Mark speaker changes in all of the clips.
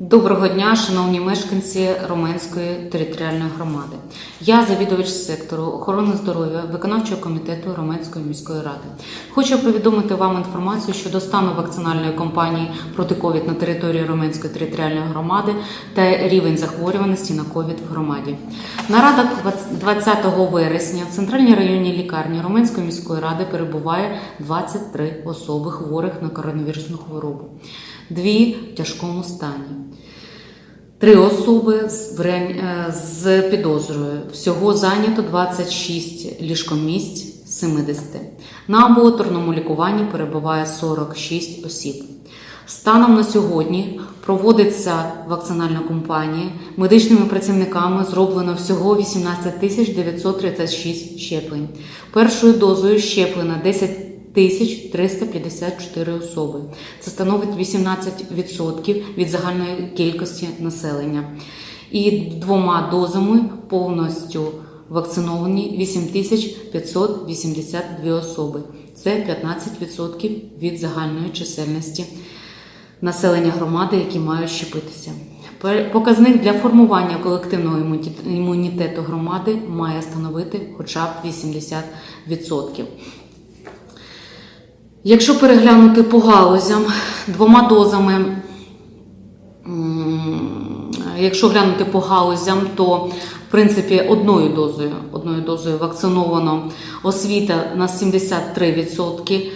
Speaker 1: Доброго дня, шановні мешканці Роменської територіальної громади. Я завідувач сектору охорони здоров'я виконавчого комітету Роменської міської ради. Хочу повідомити вам інформацію щодо стану вакцинальної кампанії проти ковід на території Роменської територіальної громади та рівень захворюваності на ковід в громаді. Нарада 20 вересня в центральній районній лікарні Роменської міської ради перебуває 23 особи хворих на коронавірусну хворобу, дві в тяжкому стані. Три особи з, е, підозрою. Всього зайнято 26 ліжкомісць з 70. На амбулаторному лікуванні перебуває 46 осіб. Станом на сьогодні проводиться вакцинальна кампанія. Медичними працівниками зроблено всього 18 936 щеплень. Першою дозою щеплено 10 тисяч 354 особи. Це становить 18% від загальної кількості населення. І двома дозами повністю вакциновані 8582 особи. Це 15% від загальної чисельності населення громади, які мають щепитися. Показник для формування колективного імунітету громади має становити хоча б 80%. Якщо переглянути по галузям двома дозами, якщо глянути по галузям, то в принципі одною дозою, одною дозою вакциновано освіта на 73%. е,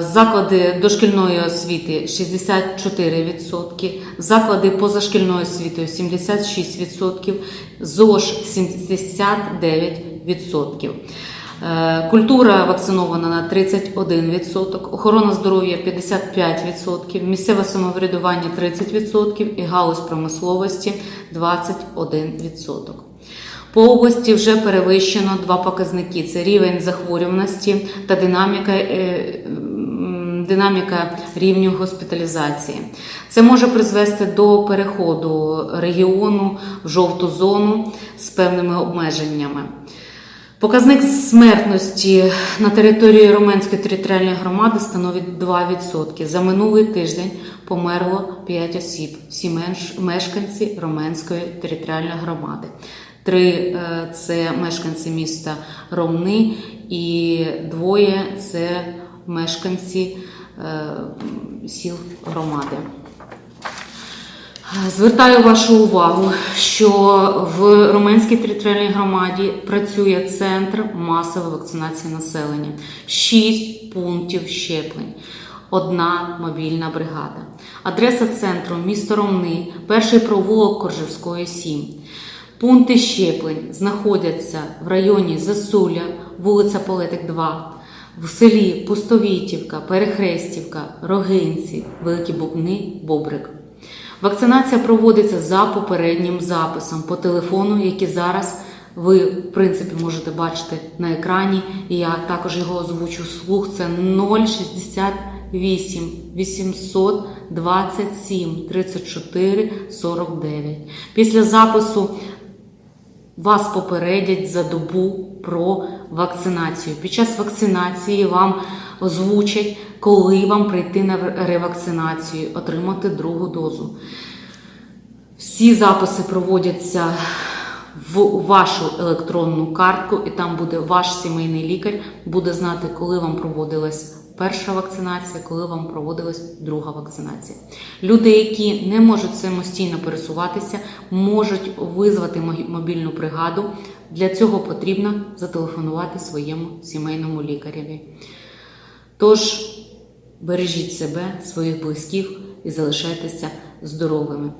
Speaker 1: Заклади дошкільної освіти 64%, заклади позашкільної освіти 76%, ЗОЖ 79%. Е, Культура вакцинована на 31%, охорона здоров'я 55%, місцеве самоврядування 30% і галузь промисловості 21%. По області вже перевищено два показники: це рівень захворюваності та динаміка, е, динаміка рівню госпіталізації. Це може призвести до переходу регіону в жовту зону з певними обмеженнями. Показник смертності на території Роменської територіальної громади становить 2%. За минулий тиждень померло 5 осіб, всі мешканці Роменської територіальної громади. Три е, це мешканці міста Ромни і двоє це мешканці е, сіл громади. Звертаю вашу увагу, що в Роменській територіальній громаді працює центр масової вакцинації населення, шість пунктів щеплень, одна мобільна бригада. Адреса центру місто Ромни, перший провулок Коржевської 7. Пункти щеплень знаходяться в районі Засуля, вулиця Полетик 2, в селі Пустовітівка, Перехрестівка, Рогинці, Великі Бубни, Бобрик. Вакцинація проводиться за попереднім записом по телефону, який зараз ви, в принципі, можете бачити на екрані. І я також його озвучу вслух. Це 068 827 34 49. Після запису вас попередять за добу про вакцинацію. Під час вакцинації вам озвучать, коли вам прийти на ревакцинацію, отримати другу дозу. Всі записи проводяться в вашу електронну картку, і там буде ваш сімейний лікар, буде знати, коли вам проводилась перша вакцинація, коли вам проводилась друга вакцинація. Люди, які не можуть самостійно пересуватися, можуть визвати мобільну бригаду. Для цього потрібно зателефонувати своєму сімейному лікареві. Тож бережіть себе, своїх близьких і залишайтеся здоровими.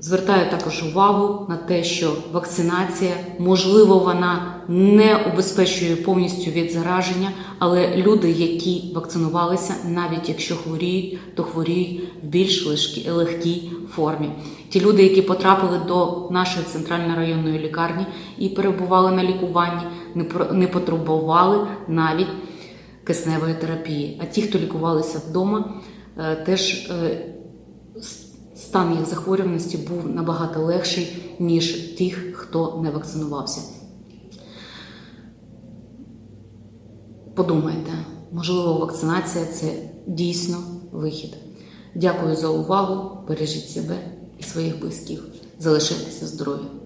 Speaker 1: Звертаю також увагу на те, що вакцинація, можливо, вона не убезпечує повністю від зараження, але люди, які вакцинувалися, навіть якщо хворіють, то хворіють в більш легкій- формі. Ті люди, які потрапили до нашої центральної районної лікарні і перебували на лікуванні, не потребували навіть кисневої терапії. А ті, хто лікувалися вдома, е, теж е, стан їх захворюваності був набагато легший, ніж тих, хто не вакцинувався. Подумайте, можливо, вакцинація це дійсно вихід. Дякую за увагу. Бережіть себе і своїх близьких. Залишайтеся здорові.